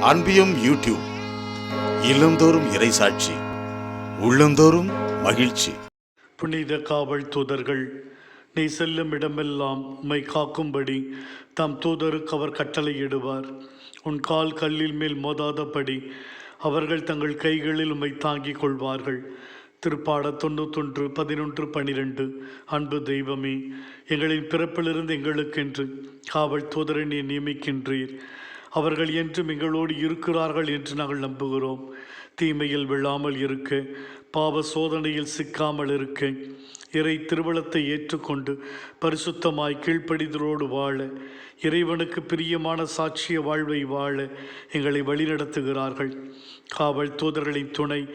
அன்பியும் YouTube இல்லந்தோறும் இறைசாட்சி உள்ளந்தோறும் மகிழ்ச்சி. புனித காவல் தூதர்கள் நீ செல்லும் இடமெல்லாம் உம்மை காக்கும்படி தம் தூதருக்கு அவர் கட்டளையிடுவார். உன் கால் கல்லில் மேல் மோதாதபடி அவர்கள் தங்கள் கைகளில் உம்மை தாங்கிக் கொள்வார்கள். திருப்பாட தொண்ணூத்தொன்று பதினொன்று பனிரெண்டு. அன்பு தெய்வமே எங்களின் பிறப்பிலிருந்து எங்களுக்கென்று காவல் தூதரை நீ நியமிக்கின்றீர். அவர்கள் என்றும் எங்களோடு இருக்கிறார்கள் என்று நாங்கள் நம்புகிறோம். தீமையில் விழாமல் இருக்க. பாவ சோதனையில் சிக்காமல் இருக்க. இறை திருவளத்தை ஏற்றுக்கொண்டு பரிசுத்தமாய் கீழ்ப்படிதலோடு வாழ இறைவனுக்கு பிரியமான சாட்சிய வாழ்வை வாழ எங்களை வழிநடத்துகிறார்கள். காவல் தூதர்களின் துணை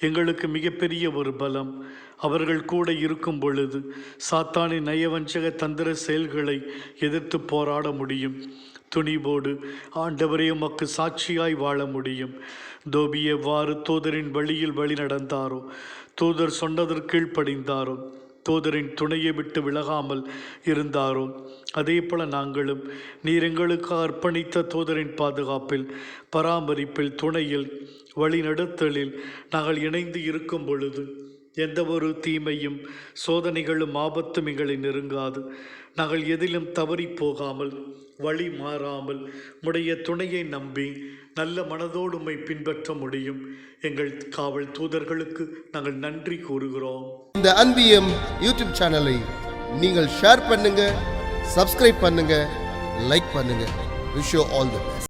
எங்களுக்கு மிகப்பெரிய ஒரு பலம். அவர்கள் கூட இருக்கும் பொழுது சாத்தானின் நயவஞ்சக தந்திர செயல்களை எதிர்த்து போராட முடியும். துணிவோடு ஆண்டவரே உமக்கு சாட்சியாய் வாழ முடியும். தோபி எவ்வாறு தூதரின் வழியில் வழி நடந்தாரோ தூதர் சொன்னதற்கீழ் படிந்தாரோ தூதரின் துணையை விட்டு விலகாமல் இருந்தாரோ அதே போல நாங்களும் நீர் எங்களுக்கு அர்ப்பணித்த தூதரின் பாதுகாப்பில் பராமரிப்பில் துணையில் வழிநடத்தலில் நாங்கள் இணைந்து இருக்கும் பொழுது எந்த ஒரு தீமையும் சோதனைகளும் ஆபத்தும் எங்களை நெருங்காது. நாங்கள் எதிலும் தவறி போகாமல் வழி மாறாமல் உடைய துணையை நம்பி நல்ல மனதோடு உம்மை பின்பற்ற முடியும். எங்கள் காவல் தூதர்களுக்கு நாங்கள் நன்றி கூறுகிறோம். இந்த அன்பியம் யூடியூப் சேனலை நீங்கள் ஷேர் பண்ணுங்க சப்ஸ்கிரைப் பண்ணுங்க லைக் பண்ணுங்க. Wish you all the best